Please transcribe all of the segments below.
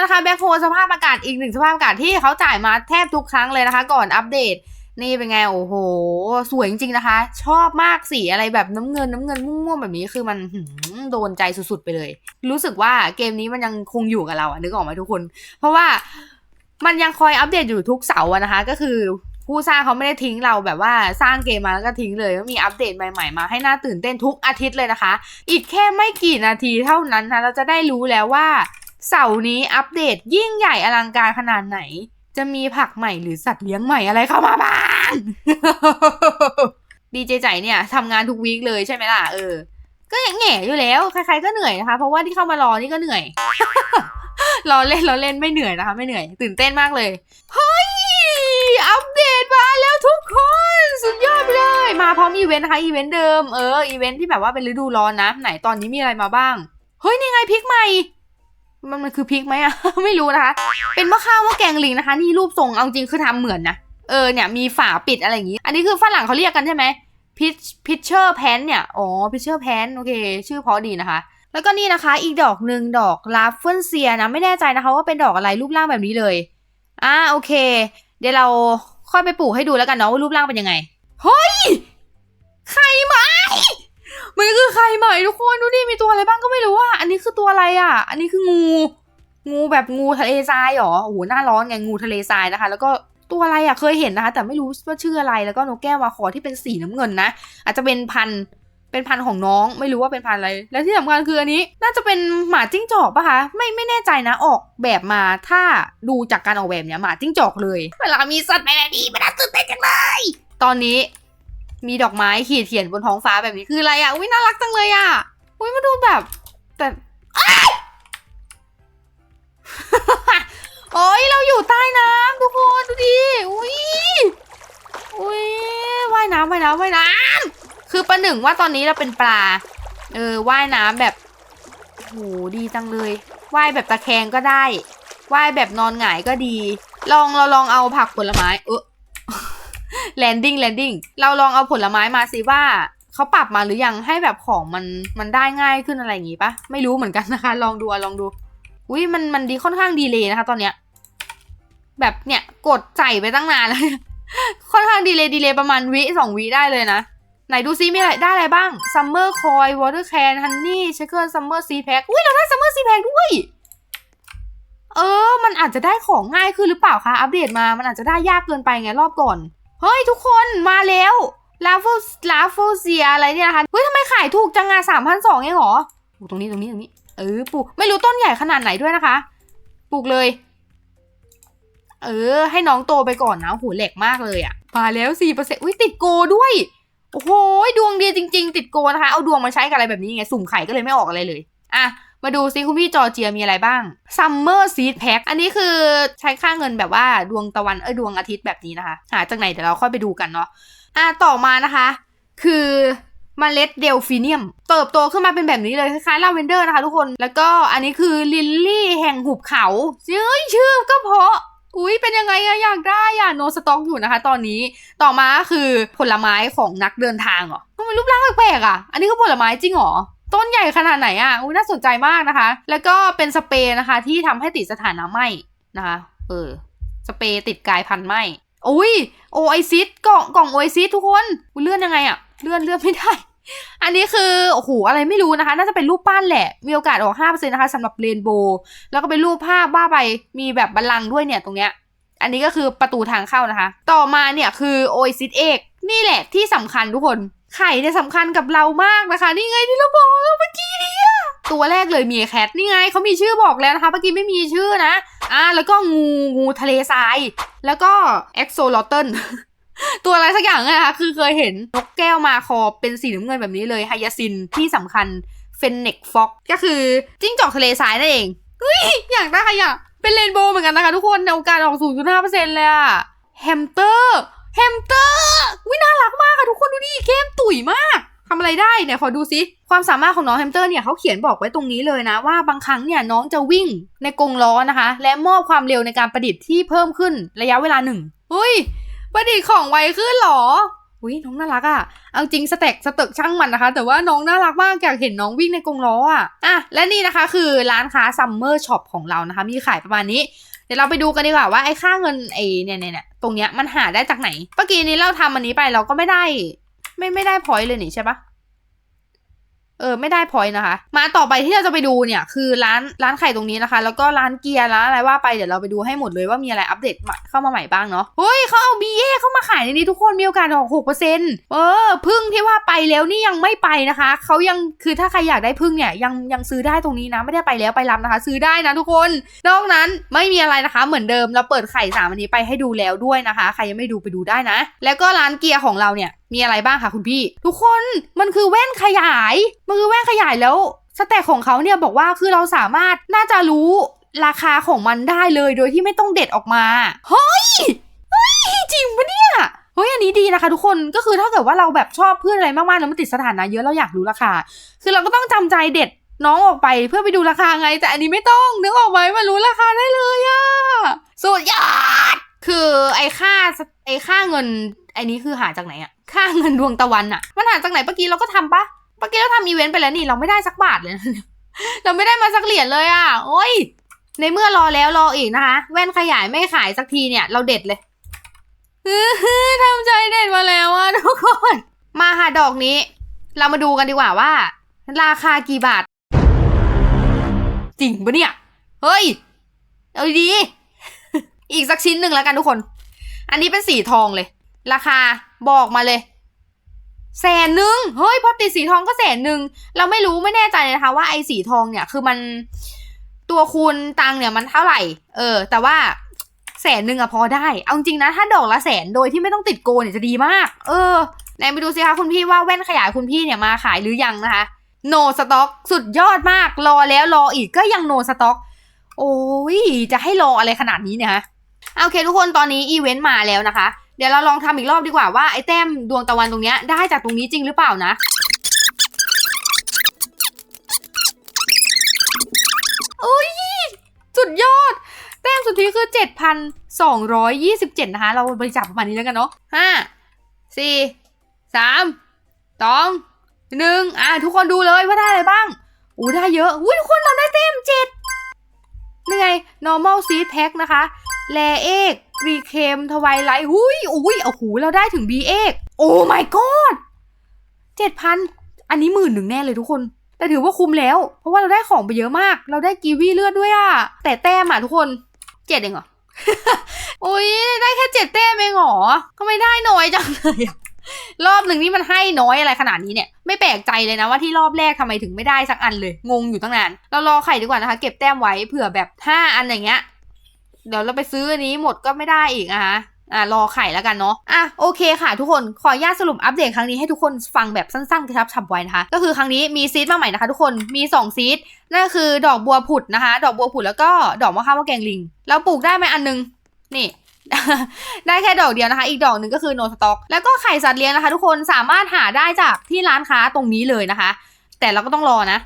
ล้วนะคะแบ็คโฮสภาพอากาศอีกหนึ่งสภาพอากาศที่เขาจ่ายมาแทบทุกครั้งเลยนะคะ ก่อนอัปเดต นี่เป็นไงโอ้โห สวยจริงๆนะคะ ชอบมากสีอะไรแบบน้ำเงินน้ำเงินม่วงๆแบบนี้คือมันโดนใจสุดๆไปเลย รู้สึกว่าเกมนี้มันยังคงอยู่กับเราอะนึกออกไหมทุกคน เพราะว่ามันยังคอยอัปเดตอยู่ทุกเสาร์นะคะ ก็คือผู้สร้างเขาไม่ได้ทิ้งเราแบบว่าสร้างเกมมาแล้วก็ทิ้งเลยก็มีอัปเดตใหม่ๆมาให้น่าตื่นเต้นทุกอาทิตย์เลยนะคะ อีกแค่ไม่กี่นาทีเท่านั้นนะเราจะได้รู้แล้วว่า เสาร์นี้อัปเดตยิ่งใหญ่อลังการขนาดไหน จะมีผักใหม่หรือสัตว์เลี้ยงใหม่อะไรเข้ามาบ้างดีเจใจเนี่ยทำงานทุกวีคเลยใช่ไหมล่ะเออ ก็แง่อยู่แล้ว ใครๆก็เหนื่อยนะคะ เพราะว่าที่เข้ามารอนี่ก็เหนื่อยรอเล่นรอเล่นไม่เหนื่อยนะคะ ไม่เหนื่อย ตื่นเต้นมากเลยเฮ้ยอัปเดตมาแล้วทุกคน สุดยอดไปเลย มาพร้อมอีเวนต์นะคะอีเวนต์เดิมเอออีเวนต์ที่แบบว่าเป็นฤดูร้อนนะ ไหนตอนนี้มีอะไรมาบ้าง เฮ้ยนี่ไงพริกใหม่ มันมันคือพริกไหมอะ ไม่รู้นะคะ เป็นมะข้าวมะแกงลิงนะคะ นี่รูปทรงเอาจริงคือทำเหมือนนะ เออเนี่ยมีฝาปิดอะไรอย่างงี้ อันนี้คือฝรั่งเขาเรียกกันใช่ไหมพิชพิชเชอร์แพนเนี่ย อ๋อพิชเชอร์แพนโอเค ชื่อเพราะดีนะคะ แล้วก็นี่นะคะ อีกดอกหนึ่งดอกลาฟเฟินเซียนะ ไม่แน่ใจนะคะว่าเป็นดอกอะไรรูปร่างแบบนี้เลย อ่าโอเค เดี๋ยวเราค่อยไปปลูกให้ดูแล้วกันเนาะว่ารูปร่างเป็นยังไง เฮ้ยไข่ไหมมันคือไข่ไหม่ทุกคนดูดิมีตัวอะไรบ้างก็ไม่รู้อะอันนี้คือตัวอะไรอะ อันนี้คืองู งูแบบงูทะเลทรายเหรอโอ้โหหน้าร้อนไงงูทะเลทรายนะคะ แล้วก็ตัวอะไรอะเคยเห็นนะคะ แต่ไม่รู้ว่าชื่ออะไรแล้วก็นกแก้ววาคอที่เป็นสีน้ำเงินนะ อาจจะเป็นพันเป็นพันของน้องไม่รู้ว่าเป็นพันอะไร และที่สำคัญคืออันนี้ น่าจะเป็นหมาจิ้งจอกปะคะไม่ไม่แน่ใจนะออกแบบมาถ้าดูจากการออกแบบเนี้ยหมาจิ้งจอกเลย เวลามีสัตว์แบบนี้มันน่าตื่นเต้นจังเลยตอนนี้ มีดอกไม้ขีดเขียนบนท้องฟ้าแบบนี้คืออะไรอะอุ้ยน่ารักจังเลยอะอุ้ยมาดูแบบ แต่โอ้ยเราอยู่ใต้น้ำทุกคนดูดิอุ้ยอุ้ยว่ายน้ำว่ายน้ำว่ายน้ำคือประหนึ่งว่าตอนนี้เราเป็นปลา เออว่ายน้ำแบบโหดีจังเลยว่ายแบบตะแคงก็ได้ว่ายแบบนอนหงายก็ดี ลองเราลองเอาผักผลไม้ เออ แลนดิ้งแลนดิ้งเราลองเอาผลไม้มาสิว่าเขาปรับมาหรือยังให้แบบของมันมันได้ง่ายขึ้นอะไรอย่างงี้ปะไม่รู้เหมือนกันนะคะ ลองดูลองดูอุ้ยมันมันดีค่อนข้างดีเลยนะคะ ตอนเนี้ย แบบเนี่ยกดใส่ไปตั้งนานแล้วค่อนข้างดีเลยดีเลยประมาณวิสองวิได้เลยนะไหนดูซิมีอะไรได้อะไรบ้าง Summer Coin Water Can Honey Shaker Summer Seed Pack อุ้ยเราได้ Summer Seed Pack ด้วย เออ มันอาจจะได้ของง่ายขึ้นหรือเปล่าคะอัปเดตมามันอาจจะได้ยากเกินไปไงรอบก่อน เฮ้ยทุกคนมาแล้วลาฟลาฟเซียอะไรเนี่ยนะคะเฮ้ยทำไมขายถูกจังงาสามพันสองเองเหรอโอ้ตรงนี้ตรงนี้ตรงนี้เออปลูกไม่รู้ต้นใหญ่ขนาดไหนด้วยนะคะปลูกเลย เออ ให้น้องโตไปก่อนนะโอ้โหแหลกมากเลยอะมาแล้วสี่เปอร์เซ็นต์อุ้ยติดโกด้วยโอ้โหดวงดีจริง ๆ ติดโกนะคะเอาดวงมาใช้กับอะไรแบบนี้ไงสุ่มไข่ก็เลยไม่ออกอะไรเลยอะ มาดูซิคุณพี่จอเจียมีอะไรบ้าง Summer Seed Pack อันนี้คือใช้ค่าเงินแบบว่าดวงตะวันเอ้ยดวงอาทิตย์แบบนี้นะคะ หาจากไหนเดี๋ยวเราค่อยไปดูกันเนาะอะต่อมานะคะ คือมเมล็ดเดลฟิเนียม เติบโตขึ้นมาเป็นแบบนี้เลย คล้ายๆลาเวนเดอร์นะคะทุกคน แล้วก็อันนี้คือลิลลี่แห่งหุบเขาเฮ้ยชื่อก็เพาะอุ้ยเป็นยังไงอะอยากได้อะโนสต็อกอยู่นะคะ ตอนนี้ต่อมาคือผลไม้ของนักเดินทางเหรอทำไมรูปร่างแปลกๆอะอันนี้ก็ผลไม้จริงเหรอ ต้นใหญ่ขนาดไหนอะอุ้ยน่าสนใจมากนะคะ แล้วก็เป็นสเปรย์นะคะ ที่ทำให้ติดสถานะไหมนะคะ เออ สเปรย์ติดกายพันธุ์ไหมอุ้ยโอไอซิสกล่องกล่องโอไอซิสทุกคนเลื่อนยังไงอะ เลื่อนเลื่อนไม่ได้ อันนี้คือโอ้โหอะไรไม่รู้นะคะ น่าจะเป็นรูปปั้นแหละ มีโอกาสออก5%นนะคะสำหรับเรนโบว์แล้วก็เป็นรูปภาพบ้าไปมีแบบบัลลังก์ด้วยเนี่ยตรงเนี้ยอันนี้ก็คือประตูทางเข้านะคะ ต่อมาเนี่ยคือโอไอซิสเอกนี่แหละที่สำคัญทุกคน ไข่เนี่ยสำคัญกับเรามากนะคะ นี่ไงที่เราบอกเมื่อกี้เนี่ยตัวแรกเลยมีแคทนี่ไงเขามีชื่อบอกแล้วนะคะเมื่อกี้ไม่มีชื่อนะอ่าแล้วก็งูงูทะเลทราย แล้วก็เอ็กโซลอตเทนตัวอะไรสักอย่างนะคะคือเคยเห็นนกแก้วมาคอเป็นสีน้ำเงินแบบนี้เลยไฮยาซินที่สำคัญเฟนเน็กฟ็อกก็คือจิ้งจอกทะเลทรายนั่นเองเฮ้ยอยากได้อะเป็นเรนโบว์เหมือนกันนะคะทุกคนในโอกาสออก0.5%เลยอะแฮมสเตอร์ แฮมสเตอร์วิน่ารักมากอะทุกคนดูดิเข้มตุ๋ยมากทำอะไรได้เนี่ยขอดูซิความสามารถของน้องแฮมสเตอร์เนี่ยเขาเขียนบอกไว้ตรงนี้เลยนะ ว่าบางครั้งเนี่ยน้องจะวิ่งในกรงล้อนะคะ และมอบความเร็วในการประดิษฐ์ที่เพิ่มขึ้นระยะเวลาหนึ่งเฮ้ยประดิษฐ์ของไวขึ้นหรออุ้ยน้องน่ารักอะ่ะ เอาจริงสเต็กสเต็กช่างมันนะคะ แต่ว่าน้องน่ารักมากอยากเห็นน้องวิ่งในกรงล้ออะ่ะอะและนี่นะคะคือร้านค้าซัมเมอร์ช็อปของเรานะคะ มีขายประมาณนี้ เดี๋ยวเราไปดูกันดีกว่าว่าไอ้ค่าเงินไอ้เนี่ยเนี่ยเนี่ย ตรงเนี้ยมันหาได้จากไหนเมื่อกี้นี้เราทำอันนี้ไปเราก็ไม่ได้ ไม่ไม่ได้พอยเลยนี่ใช่ปะ เออไม่ได้พอยนะคะ มาต่อไปที่เราจะไปดูเนี่ยคือร้านร้านไข่ตรงนี้นะคะ แล้วก็ร้านเกียร์ร้านอะไรว่าไปเดี๋ยวเราไปดูให้หมดเลยว่ามีอะไรอัปเดตเข้ามาใหม่บ้างเนาะเฮ้ยเขาเอาบีเอเข้ามาขายในนี้ทุกคนมีโอกาสออกหกเปอร์เซ็นต์เออพึ่งที่ว่าไปแล้วนี่ยังไม่ไปนะคะเขายังคือถ้าใครอยากได้พึ่งเนี่ยยังยังซื้อได้ตรงนี้นะไม่ได้ไปแล้วไปรับนะคะ ซื้อได้นะทุกคน นอกนั้นไม่มีอะไรนะคะ เหมือนเดิมเราเปิดไข่สามอันนี้ไปให้ดูแล้วด้วยนะคะ ใครยังไม่ดูไปดูได้นะ แล้วก็ร้านเกียร์ของเราเนี่ย มีอะไรบ้างคะคุณพี่ ทุกคนมันคือแว่นขยาย มันคือแว่นขยายแล้วสแต็กของเขาเนี่ยบอกว่าคือเราสามารถน่าจะรู้ราคาของมันได้เลยโดยที่ไม่ต้องเด็ดออกมาเฮ้ยเฮ้ยจริงปะเนี่ยเฮ้ยอันนี้ดีนะคะทุกคนก็คือถ้าเกิดว่าเราแบบชอบเพื่อนอะไรมากๆแล้วมันติดสถานะเยอะเราอยากรู้ราคา คือเราก็ต้องจำใจเด็ดน้องออกไปเพื่อไปดูราคาไง แต่อันนี้ไม่ต้องนึกออกไหมมารู้ราคาได้เลยอะสุดยอดคือไอ้ค่าไอ้ค่าเงินไอ้นี้คือหาจากไหนอะ ค่าเงินดวงตะวันอะมันหาจากไหนเมื่อกี้เราก็ทำปะเมื่อกี้เราทำอีเวนต์ไปแล้วนี่เราไม่ได้สักบาทเลยเราไม่ได้มาสักเหรียญเลยอะโอ้ยในเมื่อรอแล้วรออีกนะคะแว่นขยายไม่ขายสักทีเนี่ย เราเด็ดเลยอื้ออทำใจเด็ดมาแล้วอะทุกคน มาหาดอกนี้ เรามาดูกันดีกว่าว่า ราคากี่บาท จริงปะเนี่ย เฮ้ย เอาดี อีกสักชิ้นหนึ่งแล้วกันทุกคน อันนี้เป็นสีทองเลย ราคาบอกมาเลยแสนหนึ่งเฮ้ยพอติดสีทองก็แสนหนึ่งเราไม่รู้ไม่แน่ใจนะคะว่าไอ้สีทองเนี่ยคือมันตัวคูณตังค์เนี่ยมันเท่าไหร่ เออ แต่ว่าแสนหนึ่งอะพอได้ เอาจริงนะถ้าดอกละแสนโดยที่ไม่ต้องติดโกนเนี่ยจะดีมาก เออไหนไปดูสิคะคุณพี่ว่าแว่นขยายคุณพี่เนี่ยมาขายหรือยังนะคะ โนสต็อกสุดยอดมาก รอแล้วรออีกก็ยังโนสต็อก โอ้ยจะให้รออะไรขนาดนี้เนี่ยฮะโอเคทุกคนตอนนี้อีเวนต์มาแล้วนะคะ เดี๋ยวเราลองทำอีกรอบดีกว่าว่าไอ้แต้มดวงตะวันตรงเนี้ยได้จากตรงนี้จริงหรือเปล่านะโอ้ยสุดยอด แต้มสุดที่คือ 7,227 นะคะ เราบริจาคประมาณนี้แล้วกันเนาะห้าสี่สามสองหนึ่งอะทุกคนดูเลยว่าได้อะไรบ้างอู้ได้เยอะอุ้ยทุกคนเราได้เต็มเจ็ดนี่ไง normal seed pack นะคะแลเอก รีเคมทวายไลท์อุ้ยอุ้ยโอ้โหเราได้ถึง B เอกโอ้ my god เจ็ดพันอันนี้หมื่นหนึ่งแน่เลยทุกคน แต่ถือว่าคุ้มแล้ว เพราะว่าเราได้ของไปเยอะมาก เราได้กีวีเลือดด้วยอะแต่แต้มอะทุกคนเจ็ดเองเหรอโอ้ยได้แค่เจ็ดแต้มเองเหรอก็ไม่ได้น้อยจังเลยอะรอบหนึ่งนี่มันให้น้อยอะไรขนาดนี้เนี่ย ไม่แปลกใจเลยนะว่าที่รอบแรกทำไมถึงไม่ได้สักอันเลย งงอยู่ตั้งนาน เรารอไข่ดีกว่านะคะ เก็บแต้มไว้เผื่อแบบห้าอันอย่างเงี้ย เดี๋ยวเราไปซื้ออันนี้หมดก็ไม่ได้อีกนะคะอ่ารอไข่แล้วกันเนาะอะโอเคค่ะทุกคนขออนุญาตสรุปอัปเดตครั้งนี้ให้ทุกคนฟังแบบสั้นๆกระชับฉับไวนะคะก็คือครั้งนี้มีซีดมาใหม่นะคะทุกคนมี2ซีดนั่นก็คือดอกบัวผุดนะคะ ดอกบัวผุดแล้วก็ดอกมะข้าวมะแกงลิงเราปลูกได้ไหมอันนึงนี่ ได้แค่ดอกเดียวนะคะ อีกดอกหนึ่งก็คือโนสต็อก แล้วก็ไข่สัตว์เลี้ยงนะคะ ทุกคนสามารถหาได้จากที่ร้านค้าตรงนี้เลยนะคะ แต่เราก็ต้องรอนะ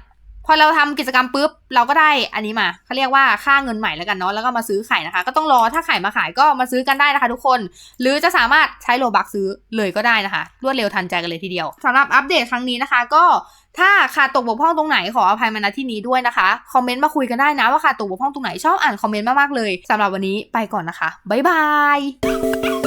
พอเราทำกิจกรรมปุ๊บเราก็ได้อันนี้มาเขาเรียกว่าค่าเงินใหม่แล้วกันเนาะแล้วก็มาซื้อไข่นะคะ ก็ต้องรอถ้าไข่มาขายก็มาซื้อกันได้นะคะ ทุกคน หรือจะสามารถใช้โลบักซื้อเลยก็ได้นะคะ รวดเร็วทันใจกันเลยทีเดียวสำหรับอัปเดตครั้งนี้นะคะ ก็ถ้าขาดตกบกพร่องตรงไหนขออภัยมาณที่นี้ด้วยนะคะคอมเมนต์มาคุยกันได้นะว่าขาดตกบกพร่องตรงไหนชอบอ่านคอมเมนต์มากๆเลยสำหรับวันนี้ไปก่อนนะคะบ๊ายบาย